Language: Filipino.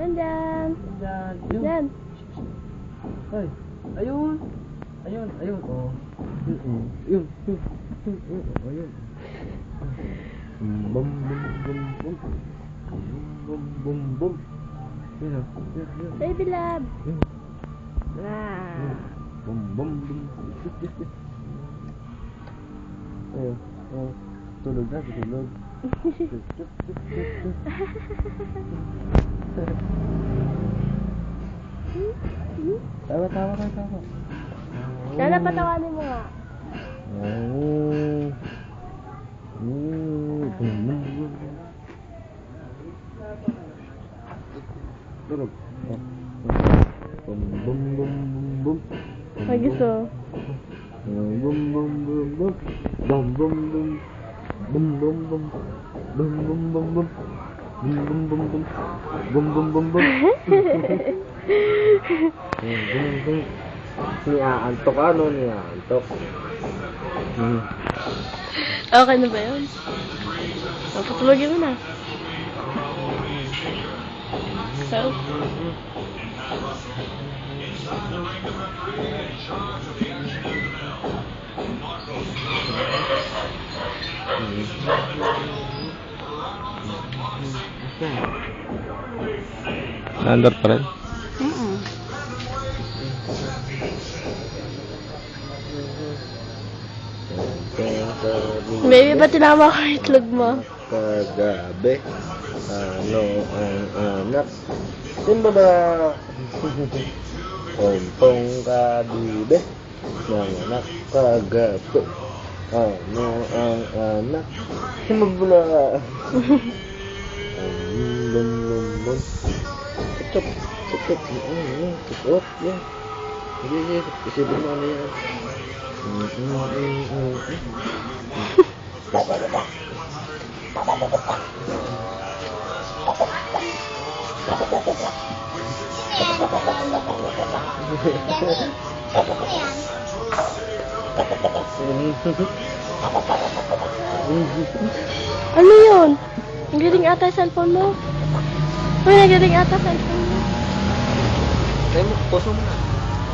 Yan, dyan. Yan. Yun. Yan. Ay. Ayun. Ayun. Ayun. Oh. Yun. oh. Yun. Yun. Yun. Yun. Oh, Ayun. Mm, Bum, bum, bum, bum. Bum, bum, bum, bum. Yun. oh. Baby love. Ah. Bum, bum, bum. Ayun. Oh. Tulog na. Tulog. Tawa, tawa, tawa, tawa. Sana patawanin mo nga. Oh. Oh. Tulog. Bum, bum, bum, bum, bum. May gusto. Bum, bum, bum, bum, bum. Bum, bum, bum. Bum, bum, bum. Bum, bum, bum, bum. Bum, bum, bum, bum. Bum, bum, bum, bum. Bum. Niaantok ano, niaantok. Hmm. Okay na ba yun? O, patulogin mo na. So, Nandar pa rin? Baby, ba't tinama ko itlog mo? Kagabi, ano ang anak? Sino ba? Pompong kabibe, ng anak kagabi. Ano ang anak? Sino ba? Lum lum lum. Cep cep cep. Ini cep Jadi ini isipin mo ano yan. Ano yun? Nagaling ata yung cellphone mo. Uy, nagaling ata yung cellphone mo. Tayo mo, puso mo na.